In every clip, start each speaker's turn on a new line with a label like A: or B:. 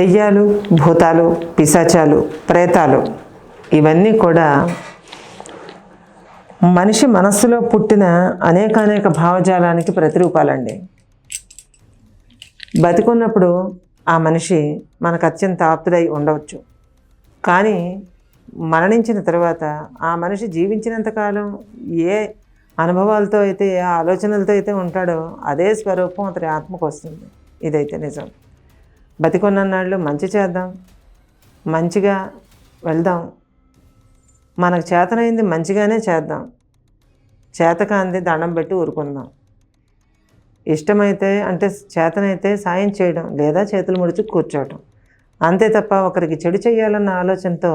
A: దెయ్యాలు భూతాలు పిశాచాలు ప్రేతాలు ఇవన్నీ కూడా మనిషి మనస్సులో పుట్టిన అనేకానేక భావజాలానికి ప్రతిరూపాలండి. బతికున్నప్పుడు ఆ మనిషి మనకు అత్యంత ఆప్తుడై ఉండవచ్చు. కానీ మరణించిన తర్వాత ఆ మనిషి జీవించినంతకాలం ఏ అనుభవాలతో అయితే ఏ ఆలోచనలతో అయితే ఉంటాడో అదే స్వరూపం అతని ఆత్మకు వస్తుంది. ఇదైతే నిజం. బతికొన్నన్నాళ్ళు మంచి చేద్దాం. మంచిగా వెళ్దాం. మనకు చేతనైంది మంచిగానే చేద్దాం. చేతకాంది దండం పెట్టి ఊరుకుందాం. ఇష్టమైతే అంటే చేతనైతే సాయం చేయడం లేదా చేతులు ముడిచి కూర్చోవటం. అంతే తప్ప ఒకరికి చెడు చేయాలన్న ఆలోచనతో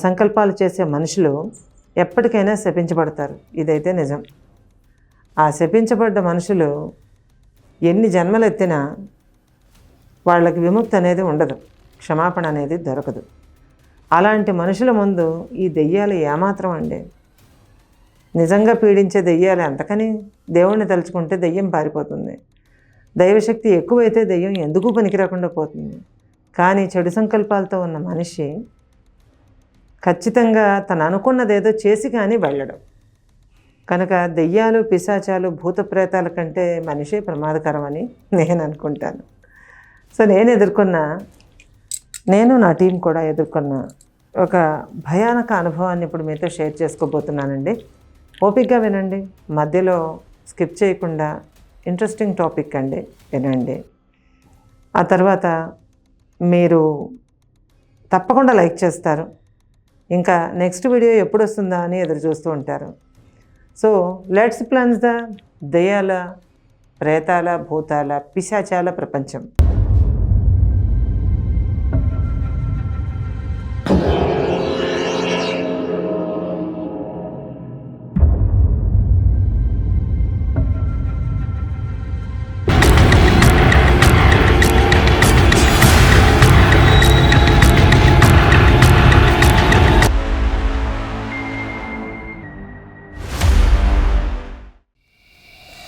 A: సంకల్పాలు చేసే మనుషులు ఎప్పటికైనా శపించబడతారు. ఇదైతే నిజం. ఆ శపించబడ్డ మనుషులు ఎన్ని జన్మలు ఎత్తినా వాళ్ళకి విముక్తి అనేది ఉండదు. క్షమాపణ అనేది దొరకదు. అలాంటి మనుషుల ముందు ఈ దెయ్యాలు ఏమాత్రం అండి? నిజంగా పీడించే దెయ్యాలు ఎంతకని దేవుణ్ణి తలుచుకుంటే దెయ్యం పారిపోతుంది. దైవశక్తి ఎక్కువైతే దెయ్యం ఎందుకు పనికిరాకుండా పోతుంది? కానీ చెడు సంకల్పాలతో ఉన్న మనిషి ఖచ్చితంగా తను అనుకున్నదేదో చేసి కానీ వెళ్ళడం. కనుక దెయ్యాలు పిశాచాలు భూత ప్రేతాల కంటే మనిషే ప్రమాదకరమని నేను అనుకుంటాను. సో నేను ఎదుర్కొన్న నేను నా టీం కూడా ఎదుర్కొన్న ఒక భయానక అనుభవాన్ని ఇప్పుడు మీతో షేర్ చేసుకోబోతున్నానండి. ఓపిక్గా వినండి మధ్యలో స్కిప్ చేయకుండా ఇంట్రెస్టింగ్ టాపిక్ అండి వినండి. ఆ తర్వాత మీరు తప్పకుండా లైక్ చేస్తారు. ఇంకా నెక్స్ట్ వీడియో ఎప్పుడు వస్తుందా అని ఎదురు చూస్తూ ఉంటారు. సో లెట్స్ ప్లాన్స్ ద దయ్యాల ప్రేతాల భూతాల పిశాచాల ప్రపంచం.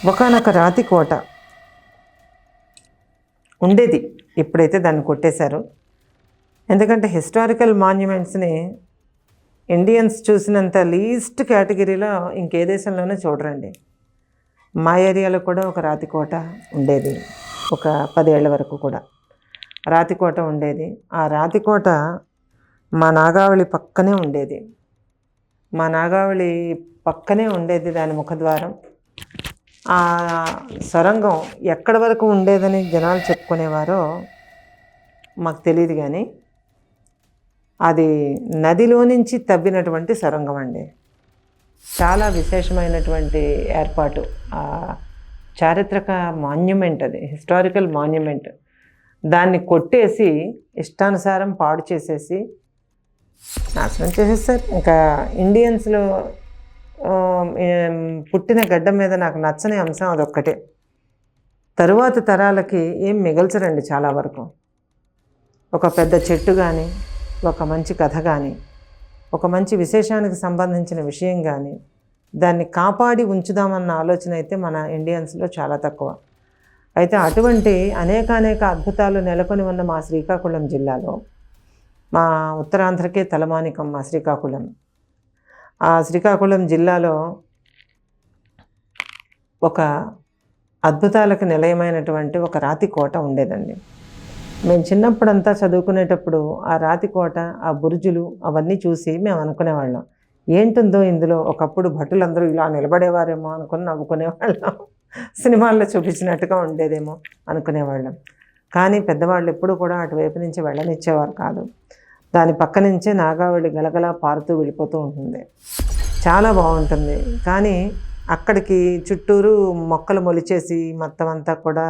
A: ఒకనొక రాతి కోట ఉండేది. ఇప్పుడైతే దాన్ని కొట్టేశారు. ఎందుకంటే హిస్టారికల్ మాన్యుమెంట్స్ని ఇండియన్స్ చూసినంత లీస్ట్ కేటగిరీలో ఇంకే దేశంలోనే చూడరండి. మా ఏరియాలో కూడా ఒక రాతి కోట ఉండేది. ఒక పదేళ్ళ వరకు కూడా. రాతి కోట ఉండేది. ఆ రాతి కోట మా నాగావళి పక్కనే ఉండేది. మా నాగావళి పక్కనే ఉండేది దాని ముఖద్వారం. ఆ సొరంగం ఎక్కడి వరకు ఉండేదని జనాలు చెప్పుకునేవారో మాకు తెలియదు కానీ అది నదిలో నుంచి తవ్వినటువంటి సొరంగం అండి. చాలా విశేషమైనటువంటి ఏర్పాటు. చారిత్రక మాన్యుమెంట్ అది హిస్టారికల్ మాన్యుమెంట్. దాన్ని కొట్టేసి ఇష్టానుసారం పాడు చేసేసి నాశనం చేసేస్తారు. ఇంకా ఇండియన్స్లో పుట్టిన గడ్డ మీద నాకు నచ్చని అంశం అదొక్కటే. తరువాత తరాలకి ఏం మిగల్చరండి చాలా వరకు. ఒక పెద్ద చెట్టు కానీ ఒక మంచి కథ కానీ ఒక మంచి విశేషానికి సంబంధించిన విషయం కానీ దాన్ని కాపాడి ఉంచుదామన్న ఆలోచన అయితే మన ఇండియన్స్లో చాలా తక్కువ. అయితే అటువంటి అనేకానేక అద్భుతాలు నెలకొని ఉన్న మా శ్రీకాకుళం జిల్లాలో మా ఉత్తరాంధ్రకే తలమానికం మా శ్రీకాకుళం. ఆ శ్రీకాకుళం జిల్లాలో ఒక అద్భుతాలకు నిలయమైనటువంటి ఒక రాతి కోట ఉండేదండి. మేము చిన్నప్పుడంతా చదువుకునేటప్పుడు ఆ రాతి కోట ఆ బురుజులు అవన్నీ చూసి మేము అనుకునేవాళ్ళం. ఏంటుందో ఇందులో ఒకప్పుడు భటులందరూ ఇలా నిలబడేవారేమో అనుకుని నవ్వుకునేవాళ్ళం. సినిమాల్లో చూపించినట్టుగా ఉండేదేమో అనుకునేవాళ్ళం. కానీ పెద్దవాళ్ళు ఎప్పుడు కూడా అటువైపు నుంచి వెళ్ళనిచ్చేవారు కాదు. దాని పక్క నుంచే నాగావళి గలగలా పారుతూ వెళ్ళిపోతూ ఉంటుంది. చాలా బాగుంటుంది. కానీ అక్కడికి చుట్టూరు మొక్కలు మొలిచేసి మొత్తం అంతా కూడా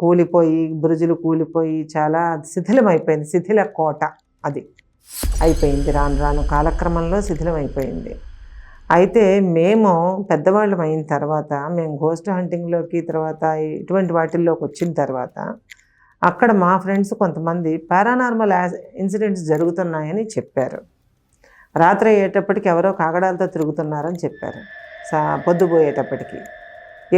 A: కూలిపోయి బురుజులు కూలిపోయి చాలా శిథిలం అయిపోయింది శిథిల కోట అది. అయిపోయింది. రాను రాను కాలక్రమంలో శిథిలం అయిపోయింది అయితే మేము పెద్దవాళ్ళం అయిన తర్వాత మేము గోస్ట్ హంటింగ్లోకి తర్వాత ఇటువంటి వాటిల్లోకి వచ్చిన తర్వాత అక్కడ మా ఫ్రెండ్స్ కొంతమంది పారానార్మల్ ఇన్సిడెంట్స్ జరుగుతున్నాయని చెప్పారు. రాత్రి అయ్యేటప్పటికి ఎవరో కాగడాలతో తిరుగుతున్నారని చెప్పారు. సా పొద్దుపోయేటప్పటికి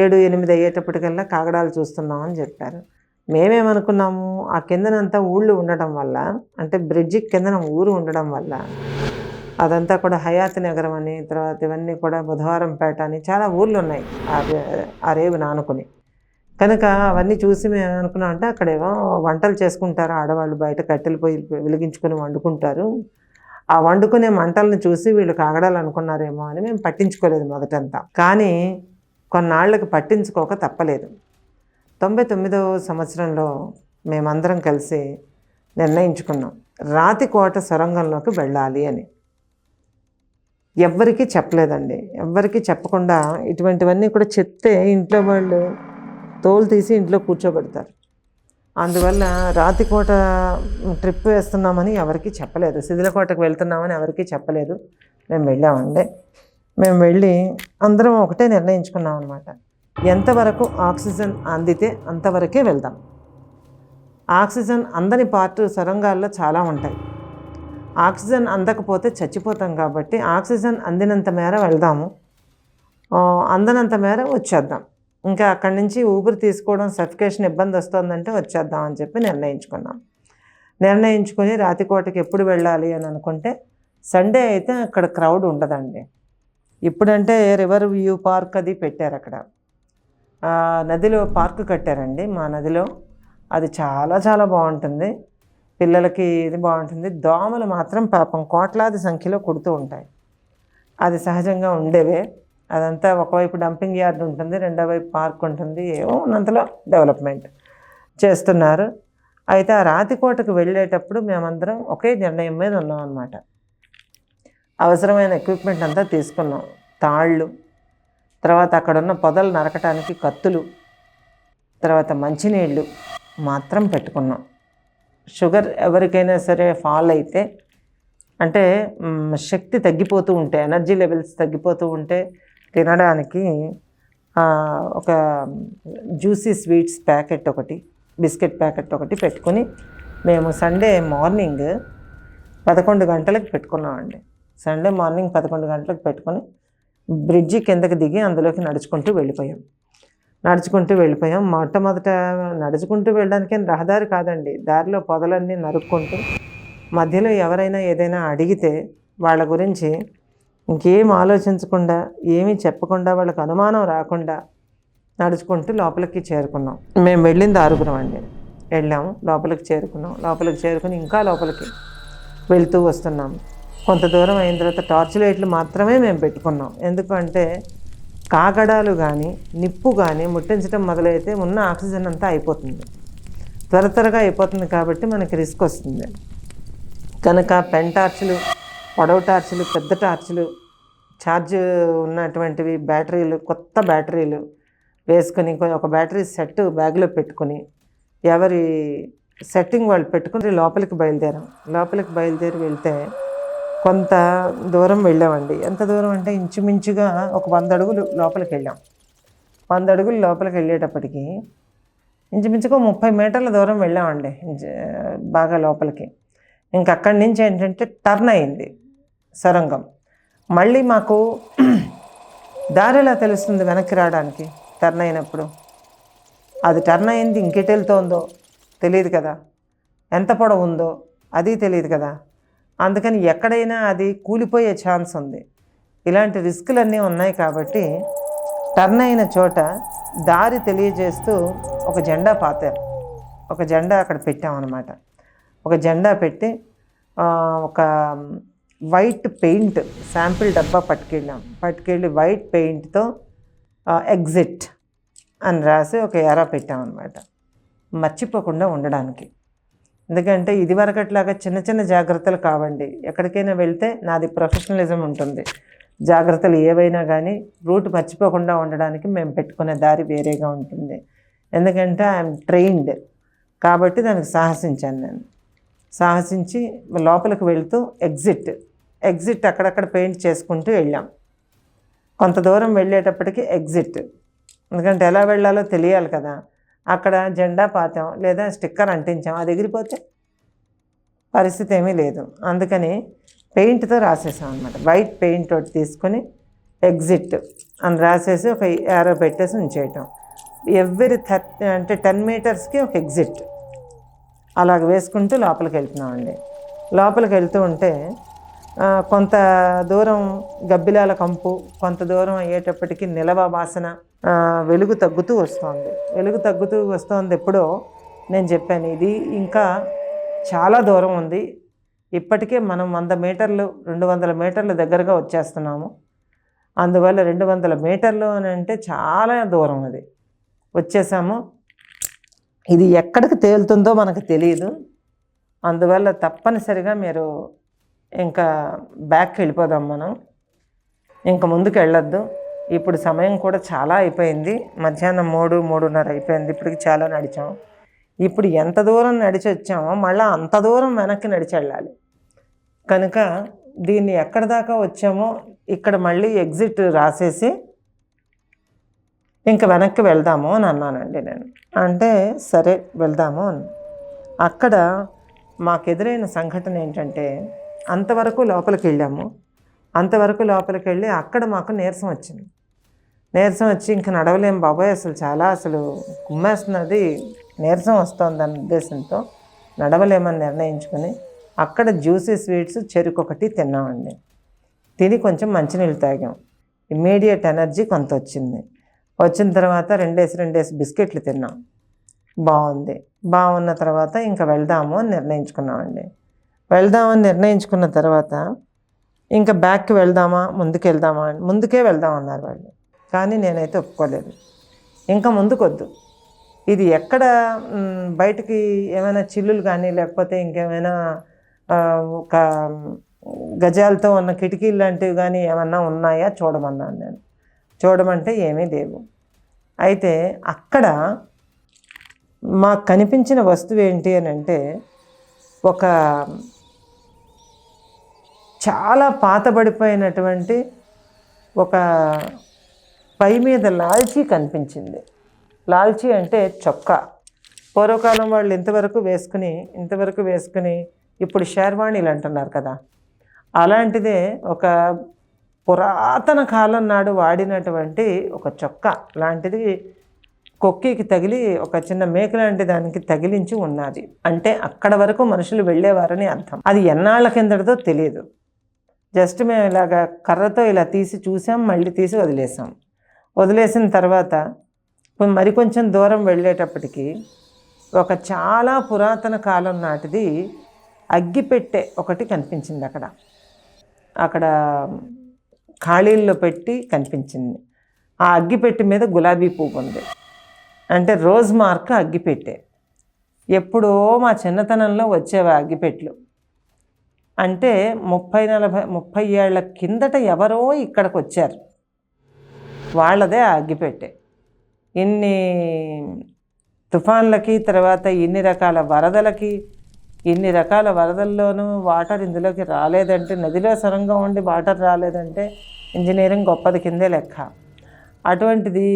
A: ఏడు ఎనిమిది అయ్యేటప్పటికల్లా కాగడాలు చూస్తున్నామని చెప్పారు. మేమేమనుకున్నాము ఆ కిందనంతా ఊళ్ళు ఉండడం వల్ల అంటే బ్రిడ్జి కిందన ఊరు ఉండడం వల్ల అదంతా కూడా హయాత్ నగరం అని తర్వాత ఇవన్నీ కూడా బుధవారంపేట అని చాలా ఊళ్ళు ఉన్నాయి. ఆ రేవు నానుకుని. కనుక అవన్నీ చూసి మేము అనుకున్నాం అంటే అక్కడేమో వంటలు చేసుకుంటారు ఆడవాళ్ళు బయట కట్టెలు పోయి వెలిగించుకొని వండుకుంటారు. ఆ వండుకునే మంటలను చూసి వీళ్ళు కాగడాలనుకున్నారేమో అని మేము పట్టించుకోలేదు మొదటంతా. కానీ కొన్నాళ్ళకి పట్టించుకోక తప్పలేదు. తొంభై తొమ్మిదవ సంవత్సరంలో మేమందరం కలిసి నిర్ణయించుకున్నాం రాతికోట సొరంగంలోకి వెళ్ళాలి అని. ఎవ్వరికీ చెప్పలేదండి. ఎవ్వరికీ చెప్పకుండా ఇటువంటివన్నీ కూడా చెప్తే ఇంట్లో వాళ్ళు తోలు తీసి ఇంట్లో కూర్చోబెడతారు. అందువల్ల రాతికోట ట్రిప్ వేస్తున్నామని ఎవరికీ చెప్పలేదు. శిథిలకోటకు వెళ్తున్నామని ఎవరికీ చెప్పలేదు. మేము వెళ్ళామండి. మేము వెళ్ళి అందరం ఒకటే నిర్ణయించుకున్నాం అనమాట ఎంతవరకు ఆక్సిజన్ అందితే అంతవరకే వెళ్దాం. ఆక్సిజన్ అందని పార్ట్ సొరంగాల్లో చాలా ఉంటాయి. ఆక్సిజన్ అందకపోతే చచ్చిపోతాం కాబట్టి ఆక్సిజన్ అందినంత మేర వెళ్దాము. అందనంత మేర వచ్చేద్దాం. ఇంకా అక్కడి నుంచి ఊపిరి తీసుకోవడం సఫికేషన్ ఇబ్బంది వస్తుందంటే వచ్చేద్దాం అని చెప్పి నిర్ణయించుకున్నాం. నిర్ణయించుకొని రాతికోటకి ఎప్పుడు వెళ్ళాలి అని అనుకుంటే సండే అయితే అక్కడ క్రౌడ్ ఉండదండి. ఇప్పుడంటే రివర్ వ్యూ పార్క్ అది పెట్టారు అక్కడ. నదిలో పార్క్ కట్టారండి మా నదిలో. అది చాలా చాలా బాగుంటుంది. పిల్లలకి ఇది బాగుంటుంది. దోమలు మాత్రం పాపం కోట్లాది సంఖ్యలో కుడుతూ ఉంటాయి. అది సహజంగా ఉండేవే. అదంతా ఒకవైపు డంపింగ్ యార్డ్ ఉంటుంది రెండో వైపు పార్క్ ఉంటుంది ఏవో ఉన్నంతలో డెవలప్మెంట్ చేస్తున్నారు. అయితే ఆ రాతికోటకు వెళ్ళేటప్పుడు మేమందరం ఒకే నిర్ణయం మీద ఉన్నాం అనమాట అవసరమైన ఎక్విప్మెంట్ అంతా తీసుకున్నాం. తాళ్ళు తర్వాత అక్కడున్న పొదలు నరకటానికి కత్తులు తర్వాత మంచినీళ్ళు మాత్రం పెట్టుకున్నాం. షుగర్ ఎవరికైనా సరే ఫాల్ అయితే అంటే శక్తి తగ్గిపోతూ ఉంటే ఎనర్జీ లెవెల్స్ తగ్గిపోతూ ఉంటే తినడానికి ఒక జ్యూసీ స్వీట్స్ ప్యాకెట్ ఒకటి బిస్కెట్ ప్యాకెట్ ఒకటి పెట్టుకొని మేము సండే మార్నింగ్ పదకొండు గంటలకు పెట్టుకున్నామండి. సండే మార్నింగ్ పదకొండు గంటలకు పెట్టుకొని బ్రిడ్జి కిందకి దిగి అందులోకి నడుచుకుంటూ వెళ్ళిపోయాం. నడుచుకుంటూ వెళ్ళిపోయాం. మొట్టమొదట నడుచుకుంటూ వెళ్ళడానికి రహదారి కాదండి. దారిలో పొదలన్నీ నరుక్కుంటూ మధ్యలో ఎవరైనా ఏదైనా అడిగితే వాళ్ళ గురించి ఇంకేం ఆలోచించకుండా ఏమీ చెప్పకుండా వాళ్ళకి అనుమానం రాకుండా నడుచుకుంటూ లోపలికి చేరుకున్నాం. మేము వెళ్ళింది ఆరుగురం అండి. వెళ్ళాము లోపలికి చేరుకున్నాం. లోపలికి చేరుకుని ఇంకా లోపలికి వెళ్తూ వస్తున్నాం. కొంత దూరం అయిన తర్వాత టార్చ్ లైట్లు మాత్రమే మేము పెట్టుకున్నాం. ఎందుకంటే కాగడాలు కానీ నిప్పు కానీ ముట్టించడం మొదలైతే ఉన్న ఆక్సిజన్ అంతా అయిపోతుంది. త్వర త్వరగా అయిపోతుంది కాబట్టి మనకి రిస్క్ వస్తుంది. కనుక పెన్ టార్చ్లు పొడవు టార్చ్లు పెద్ద టార్చ్లు ఛార్జ్ ఉన్నటువంటివి బ్యాటరీలు కొత్త బ్యాటరీలు వేసుకొని కొ- ఒక బ్యాటరీ సెట్ బ్యాగ్లో పెట్టుకొని ఎవరి సెట్టింగ్ వాళ్ళు పెట్టుకుని లోపలికి బయలుదేరాం. లోపలికి బయలుదేరి వెళ్తే కొంత దూరం వెళ్ళామండి. ఎంత దూరం అంటే ఇంచుమించుగా ఒక వంద అడుగులు లోపలికి వెళ్ళాం. వంద అడుగులు లోపలికి వెళ్ళేటప్పటికి ఇంచుమించుగా ముప్పై మీటర్ల దూరం వెళ్ళామండి బాగా లోపలికి. ఇంక అక్కడి నుంచి ఏంటంటే టర్న్ అయింది. సొరంగం. మళ్ళీ మాకు దారిలా తెలుస్తుంది వెనక్కి రావడానికి టర్న్ అయినప్పుడు. అది టర్న్ అయింది ఇంకెటు వెళ్తోందో తెలియదు కదా. ఎంత పొడవు ఉందో అది తెలియదు కదా. అందుకని ఎక్కడైనా అది కూలిపోయే ఛాన్స్ ఉంది. ఇలాంటి రిస్కులన్నీ ఉన్నాయి కాబట్టి టర్న్ అయిన చోట దారి తెలియజేస్తూ ఒక జెండా పాతారు. ఒక జెండా అక్కడ పెట్టామన్నమాట. ఒక జెండా పెట్టి ఒక వైట్ పెయింట్ శాంపిల్ డబ్బా పట్టుకెళ్ళాం. పట్టుకెళ్ళి వైట్ పెయింట్తో ఎగ్జిట్ అని రాసి ఒక ఎర పెట్టామన్నమాట. మర్చిపోకుండా ఉండడానికి. ఎందుకంటే ఇదివరకట్లాగా చిన్న చిన్న జాగ్రత్తలు కావండి. ఎక్కడికైనా వెళ్తే నాది ప్రొఫెషనలిజం ఉంటుంది. జాగ్రత్తలు ఏవైనా కానీ రూట్ మర్చిపోకుండా ఉండడానికి మేము పెట్టుకునే దారి వేరేగా ఉంటుంది. ఎందుకంటే ఐఎమ్ ట్రైన్డ్. కాబట్టి దానికి సాహసించాను నేను. సాహసించి లోపలికి వెళ్తూ ఎగ్జిట్ ఎగ్జిట్ అక్కడక్కడ పెయింట్ చేసుకుంటూ వెళ్ళాం. కొంత దూరం వెళ్ళేటప్పటికి ఎగ్జిట్. ఎందుకంటే ఎలా వెళ్ళాలో తెలియాలి కదా. అక్కడ జెండా పాతాం లేదా స్టిక్కర్ అంటించాం. అది ఎగిరిపోతే పరిస్థితి ఏమీ లేదు. అందుకని పెయింట్తో రాసేసాం అనమాట వైట్ పెయింట్ ఒకటి తీసుకొని ఎగ్జిట్ అని రాసేసి ఒక యారో పెట్టేసి ఉంచేయటం. ఎవ్రీ థర్టీ అంటే టెన్ మీటర్స్కి ఒక ఎగ్జిట్. అలాగ వేసుకుంటూ లోపలికి వెళ్తున్నామండి. లోపలికి వెళ్తూ ఉంటే కొంత దూరం గబ్బిలాల కంపు కొంత దూరం అయ్యేటప్పటికి నిలవ వాసన వెలుగు తగ్గుతూ వస్తుంది. వెలుగు తగ్గుతూ వస్తుంది ఎప్పుడో నేను చెప్పాను ఇది ఇంకా చాలా దూరం ఉంది. ఇప్పటికే మనం వంద మీటర్లు రెండు వందల మీటర్ల దగ్గరగా వచ్చేస్తున్నాము. అందువల్ల రెండు వందల మీటర్లు అని అంటే చాలా దూరం అది. వచ్చేసాము. ఇది ఎక్కడికి తేలుతుందో మనకు తెలియదు అందువల్ల తప్పనిసరిగా మీరు ఇంకా బ్యాక్కి వెళ్ళిపోదాం మనం. ఇంకా ముందుకు వెళ్ళొద్దు. ఇప్పుడు సమయం కూడా చాలా అయిపోయింది. మధ్యాహ్నం మూడు మూడున్నర అయిపోయింది. ఇప్పటికి చాలా నడిచాం. ఇప్పుడు ఎంత దూరం నడిచి వచ్చామో మళ్ళీ అంత దూరం వెనక్కి నడిచి వెళ్ళాలి. కనుక దీన్ని ఎక్కడి దాకా వచ్చామో ఇక్కడ మళ్ళీ ఎగ్జిట్ రాసేసి ఇంకా వెనక్కి వెళ్దాము అని అన్నానండి నేను. అంటే సరే వెళ్దాము అని. అక్కడ మాకు ఎదురైన సంఘటన ఏంటంటే అంతవరకు లోపలికి వెళ్ళాము అంతవరకు లోపలికి వెళ్ళి అక్కడ మాకు నీరసం వచ్చింది. నీరసం వచ్చి ఇంకా నడవలేం బాబాయ్ అసలు చాలా అసలు కుమ్మేస్తున్నది. నీరసం వస్తుంది అన్న ఉద్దేశంతో నడవలేమని నిర్ణయించుకొని అక్కడ జ్యూసీ స్వీట్స్ చెరుకు ఒకటి తిన్నామండి. తిని కొంచెం మంచినీళ్ళు తాగాం. ఇమ్మీడియట్ ఎనర్జీ కొంత వచ్చింది. వచ్చిన తర్వాత రెండేసి రెండేసి బిస్కెట్లు తిన్నాం. బాగుంది. బాగున్న తర్వాత ఇంకా వెళ్దాము అని నిర్ణయించుకున్నామండి. వెళ్దామని నిర్ణయించుకున్న తర్వాత ఇంకా బ్యాక్కి వెళ్దామా ముందుకు వెళ్దామా అని ముందుకే వెళ్దాం అన్నారు వాళ్ళు. కానీ నేనైతే ఒప్పుకోలేదు. ఇంకా ముందుకొద్దు. ఇది ఎక్కడ బయటికి ఏమైనా చిల్లులు కానీ లేకపోతే ఇంకేమైనా ఒక గజాలతో ఉన్న కిటికీలు లాంటివి కానీ ఏమన్నా ఉన్నాయా? చూడమన్నాను నేను. చూడమంటే ఏమీ లేవు. అయితే అక్కడ మాకు కనిపించిన వస్తువు ఏంటి అని అంటే ఒక చాలా పాతబడిపోయినటువంటి ఒక పై మీద లాల్చీ కనిపించింది. లాల్చీ అంటే చొక్కా. పూర్వకాలం వాళ్ళు ఇంతవరకు వేసుకుని ఇంతవరకు వేసుకుని ఇప్పుడు షేర్వాణీలు అంటున్నారు కదా. అలాంటిదే ఒక పురాతన కాలం నాడు వాడినటువంటి ఒక చొక్క. లాంటిది కొక్కికి తగిలి ఒక చిన్న మేక లాంటి దానికి తగిలించి ఉన్నది. అంటే అక్కడ వరకు మనుషులు వెళ్ళేవారని అర్థం. అది ఎన్నాళ్ళ కిందటిదో తెలియదు. జస్ట్ మేము ఇలాగ కర్రతో ఇలా తీసి చూసాం మళ్ళీ తీసి వదిలేసాం. వదిలేసిన తర్వాత మరి కొంచెం దూరం వెళ్ళేటప్పటికి ఒక చాలా పురాతన కాలం నాటిది అగ్గిపెట్టె ఒకటి కనిపించింది అక్కడ. అక్కడ ఖాళీల్లో పెట్టి కనిపించింది. ఆ అగ్గిపెట్టె మీద గులాబీ పువ్వు ఉంది. అంటే రోజ్ మార్క్ అగ్గిపెట్టె. ఎప్పుడో మా చిన్నతనంలో వచ్చేవి అగ్గిపెట్లు అంటే ముప్పై నలభై ముప్పై ఏళ్ళ కిందట ఎవరో ఇక్కడికి వచ్చారు వాళ్ళదే ఆగిపెట్టే ఇన్ని తుఫాన్లకి తర్వాత ఇన్ని రకాల వరదలకి ఇన్ని రకాల వరదల్లోనూ వాటర్ ఇందులోకి రాలేదంటే నదిలో సొరంగం ఉండి వాటర్ రాలేదంటే ఇంజనీరింగ్ గొప్పది కిందే లెక్క. అటువంటిది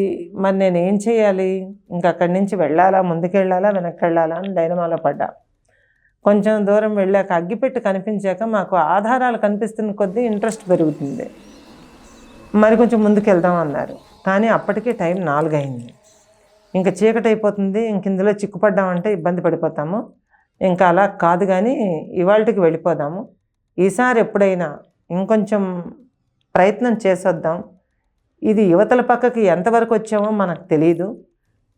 A: మరి నేనేం చేయాలి? ఇంకా అక్కడి నుంచి వెళ్ళాలా? ముందుకెళ్ళాలా? వెనక్కి వెళ్ళాలా అని డైనమాలో పడ్డా. కొంచెం దూరం వెళ్ళాక అగ్గిపెట్టి కనిపించాక మాకు ఆధారాలు కనిపిస్తున్న కొద్దీ ఇంట్రెస్ట్ పెరుగుతుంది. మరి కొంచెం ముందుకు వెళ్దాం అన్నారు. కానీ అప్పటికే టైం నాలుగు అయింది ఇంకా చీకటి అయిపోతుంది. ఇంక ఇందులో చిక్కుపడ్డామంటే ఇబ్బంది పడిపోతాము. ఇంకా అలా కాదు కానీ ఇవాళకి వెళ్ళిపోదాము. ఈసారి ఎప్పుడైనా ఇంకొంచెం ప్రయత్నం చేసొద్దాం. ఇది యువతల పక్కకి ఎంతవరకు వచ్చామో మనకు తెలియదు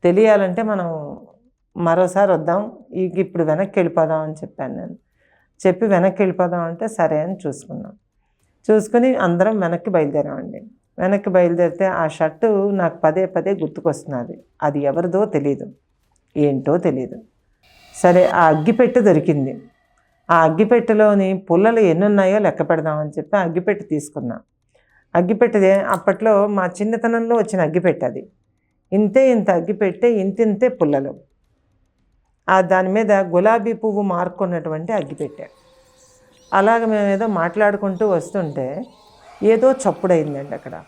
A: తెలియాలంటే మనం మరోసారి వద్దాం ఇక ఇప్పుడు వెనక్కి వెళ్ళిపోదాం అని చెప్పాను నేను. చెప్పి వెనక్కి వెళ్ళిపోదాం అంటే సరే అని చూసుకున్నాం. చూసుకుని అందరం వెనక్కి బయలుదేరామండి. వెనక్కి బయలుదేరితే ఆ షర్టు నాకు పదే పదే గుర్తుకొస్తున్నది. అది ఎవరిదో తెలియదు ఏంటో తెలియదు సరే ఆ అగ్గిపెట్టె దొరికింది. ఆ అగ్గిపెట్టెలోని పుల్లలు ఎన్ని ఉన్నాయో లెక్క పెడదామని చెప్పి ఆ అగ్గిపెట్టె తీసుకున్నా. అగ్గిపెట్టెదే అప్పట్లో మా చిన్నతనంలో వచ్చిన అగ్గిపెట్టె అది. ఇంతే ఇంత అగ్గిపెట్టె ఇంతింతే పుల్లలు. దాని మీద గులాబీ పువ్వు మార్కున్నటువంటి అగ్గిపెట్టె అలాగ మేము ఏదో మాట్లాడుకుంటూ వస్తుంటే ఏదో చప్పుడైందండి అక్కడ.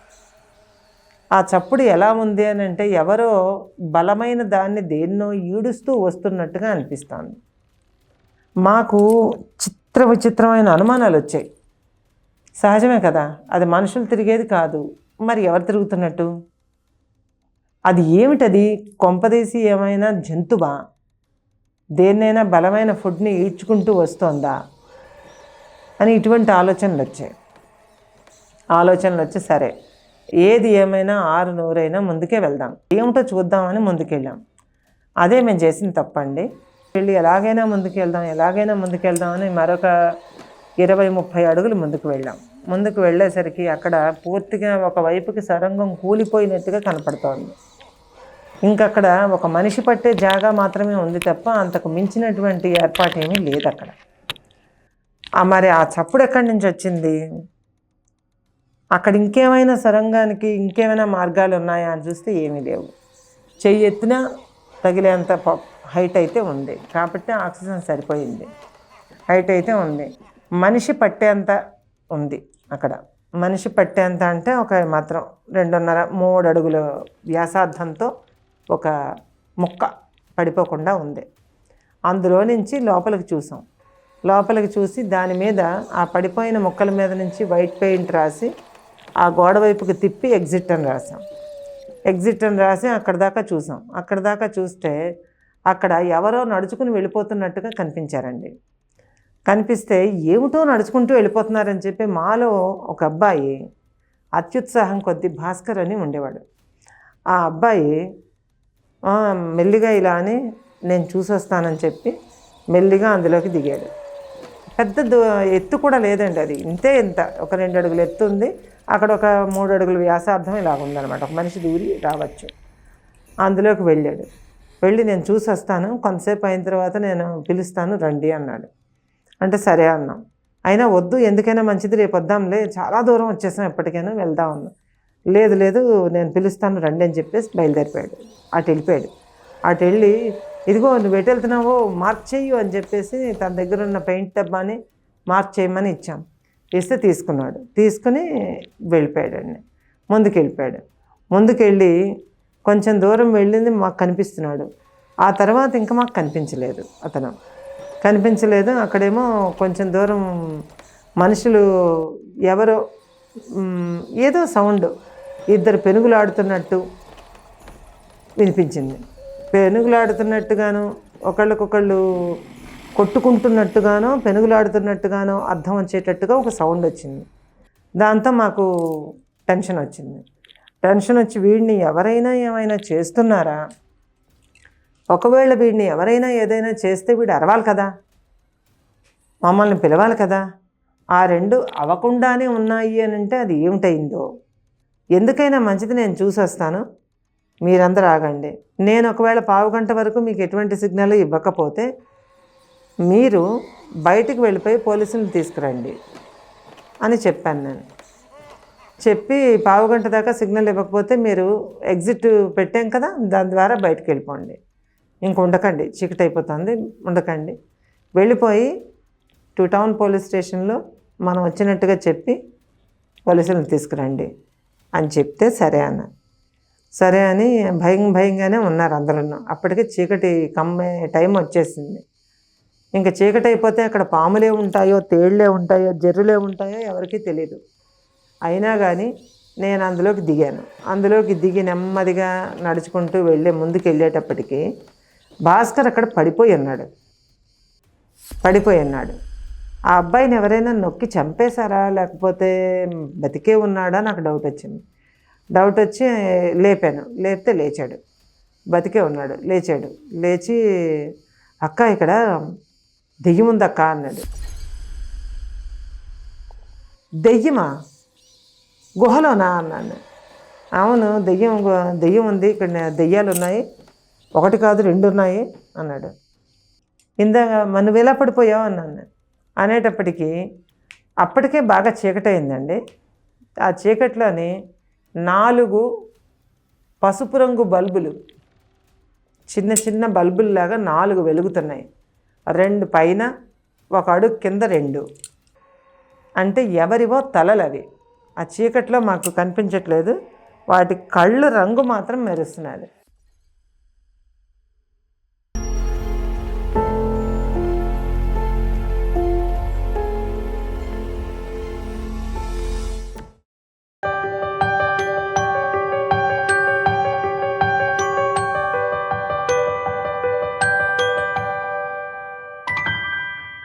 A: ఆ చప్పుడు ఎలా ఉంది అని అంటే ఎవరో బలమైన దాన్ని దేన్నో ఈడుస్తూ వస్తున్నట్టుగా అనిపిస్తుంది. మాకు చిత్ర విచిత్రమైన అనుమానాలు వచ్చాయి. సహజమే కదా అది మనుషులు తిరిగేది కాదు మరి ఎవరు తిరుగుతున్నట్టు? అది ఏమిటది? కొంపదేసి ఏమైనా జంతువా? దేన్నైనా బలమైన ఫుడ్ని ఈడ్చుకుంటూ వస్తోందా అని ఇటువంటి ఆలోచనలు వచ్చాయి. ఆలోచనలు వచ్చి సరే ఏది ఏమైనా ఆరు నూరైనా ముందుకే వెళ్దాం. ఏమిటో చూద్దామని ముందుకెళ్ళాం. అదే మేము చేసిన తప్పండి. వెళ్ళి ఎలాగైనా ముందుకు వెళ్దాం ఎలాగైనా ముందుకు వెళ్దామని మరొక ఇరవై ముప్పై అడుగులు ముందుకు వెళ్ళాం. ముందుకు వెళ్ళేసరికి అక్కడ పూర్తిగా ఒక వైపుకి సరంగం కూలిపోయినట్టుగా కనపడుతోంది. ఇంకక్కడ ఒక మనిషి పట్టే జాగా మాత్రమే ఉంది తప్ప అంతకు మించినటువంటి ఏర్పాటు ఏమీ లేదు అక్కడ మరి ఆ చప్పుడు ఎక్కడి నుంచి వచ్చింది? అక్కడ ఇంకేమైనా సొరంగానికి ఇంకేమైనా మార్గాలు ఉన్నాయా అని చూస్తే ఏమీ లేవు. చెయ్యి ఎత్తినా తగిలేంత హైట్ అయితే ఉంది. కాబట్టి ఆక్సిజన్ సరిపోయింది. హైట్ అయితే ఉంది. మనిషి పట్టేంత ఉంది అక్కడ. మనిషి పట్టేంత అంటే ఒక మాత్రం రెండున్నర మూడు అడుగుల వ్యాసార్థంతో ఒక ముక్క పడిపోకుండా ఉంది. అందులో నుంచి లోపలికి చూసాం. లోపలికి చూసి దాని మీద ఆ పడిపోయిన ముక్కల మీద నుంచి వైట్ పెయింట్ రాసి ఆ గోడ వైపుకి తిప్పి ఎగ్జిట్ అని రాసాం. ఎగ్జిట్ అని రాసి అక్కడ దాకా చూసాం. అక్కడ దాకా చూస్తే అక్కడ ఎవరో నడుచుకుని వెళ్ళిపోతున్నట్టుగా కనిపించారండి. కనిపిస్తే ఏమిటో నడుచుకుంటూ వెళ్ళిపోతున్నారని చెప్పి మాలో ఒక అబ్బాయి అత్యుత్సాహం కొద్ది భాస్కర్ అని ఉండేవాడు. ఆ అబ్బాయి మెల్లిగా ఇలా అని నేను చూసొస్తానని చెప్పి మెల్లిగా అందులోకి దిగాడు. పెద్ద ఎత్తు కూడా లేదండి అది. ఇంతే ఇంత ఒక రెండు అడుగులు ఎత్తు ఉంది. అక్కడ ఒక మూడు అడుగుల వ్యాసార్థం ఇలా ఉందన్నమాట. ఒక మనిషి దూరి రావచ్చు. అందులోకి వెళ్ళాడు. వెళ్ళి నేను చూసి వస్తాను కొంతసేపు అయిన తర్వాత నేను పిలుస్తాను రండి అన్నాడు. అంటే సరే అన్నాం. అయినా వద్దు ఎందుకైనా మంచిది రేపు వద్దాంలే చాలా దూరం వచ్చేసాం ఎప్పటికైనా వెళ్దాం అన్నాం. లేదు లేదు నేను పిలుస్తాను రండి అని చెప్పేసి బయలుదేరిపోయాడు. అటు వెళ్ళిపోయాడు. అటు వెళ్ళి ఇదిగో నువ్వు ఎటు వెళ్తున్నావో మార్క్ చేయు అని చెప్పేసి తన దగ్గర ఉన్న పెయింట్ డబ్బాని మార్క్ చేయమని ఇచ్చాం. ఇస్తే తీసుకున్నాడు. తీసుకుని వెళ్ళిపోయాడండి ముందుకు వెళ్ళిపోయాడు ముందుకెళ్ళి కొంచెం దూరం వెళ్ళింది మాకు కనిపిస్తున్నాడు. ఆ తర్వాత ఇంకా మాకు కనిపించలేదు అతను. కనిపించలేదు అక్కడేమో కొంచెం దూరం మనుషులు ఎవరో ఏదో సౌండ్ ఇద్దరు పెనుగులాడుతున్నట్టు వినిపించింది. పెనుగులాడుతున్నట్టుగాను ఒకళ్ళకొకళ్ళు కొట్టుకుంటున్నట్టుగానో పెనుగులాడుతున్నట్టుగానో అర్థం వచ్చేటట్టుగా ఒక సౌండ్ వచ్చింది. దాంతో మాకు టెన్షన్ వచ్చింది. టెన్షన్ వచ్చి వీడిని ఎవరైనా ఏమైనా చేస్తున్నారా? ఒకవేళ వీడిని ఎవరైనా ఏదైనా చేస్తే వీడు అరవాలి కదా? మమ్మల్ని పిలవాలి కదా? ఆ రెండు అవ్వకుండానే ఉన్నాయి అని అంటే అది ఏమిటైందో ఎందుకైనా మంచిది నేను చూసొస్తాను. మీరందరూ ఆగండి. నేను ఒకవేళ పావు గంట వరకు మీకు ఎటువంటి సిగ్నల్ ఇవ్వకపోతే మీరు బయటికి వెళ్ళిపోయి పోలీసులను తీసుకురండి అని చెప్పాను నేను. చెప్పి పావు గంట దాకా సిగ్నల్ ఇవ్వకపోతే మీరు ఎగ్జిట్ పెట్టాం కదా దాని ద్వారా బయటకు వెళ్ళిపోండి. ఇంక ఉండకండి. చీకటి అయిపోతుంది. ఉండకండి. వెళ్ళిపోయి టూ టౌన్ పోలీస్ స్టేషన్లో మనం వచ్చినట్టుగా చెప్పి పోలీసులను తీసుకురండి. అని చెప్తే సరే అన్న. సరే అని భయం భయంగానే ఉన్నారు అందరూ అప్పటికే చీకటి కమ్మే టైం వచ్చేసింది. ఇంకా చీకటి అయిపోతే అక్కడ పాములే ఉంటాయో తేళ్ళే ఉంటాయో జర్రులే ఉంటాయో ఎవరికీ తెలియదు అయినా కానీ నేను అందులోకి దిగాను. అందులోకి దిగి నెమ్మదిగా నడుచుకుంటూ వెళ్ళే ముందుకు వెళ్ళేటప్పటికి భాస్కర్ అక్కడ పడిపోయి ఉన్నాడు. పడిపోయి ఉన్నాడు. ఆ అబ్బాయిని ఎవరైనా నొక్కి చంపేశారా? లేకపోతే బతికే ఉన్నాడా? నాకు డౌట్ వచ్చింది. డౌట్ వచ్చి లేపాను. లేపితే లేచాడు. బతికే ఉన్నాడు. లేచాడు. లేచి అక్క ఇక్కడ దెయ్యం ఉంది అక్క అన్నాడు. దెయ్యమా? గుహలోనా? అన్నాను. అవును దెయ్యం దెయ్యం ఉంది. ఇక్కడ దెయ్యాలు ఉన్నాయి ఒకటి కాదు రెండు ఉన్నాయి అన్నాడు. ఇందాక మనం నువ్వు ఎలా పడిపోయావు? అన్నాను. అనేటప్పటికీ అప్పటికే బాగా చీకటైందండి. ఆ చీకట్లోని నాలుగు పసుపు రంగు బల్బులు చిన్న చిన్న బల్బుల్లాగా నాలుగు వెలుగుతున్నాయి. రెండు పైన ఒక అడుగు కింద రెండు. అంటే ఎవరివో తలలు అవి. ఆ చీకట్లో మాకు కనిపించట్లేదు. వాటి కళ్ళు రంగు మాత్రం మెరుస్తున్నది.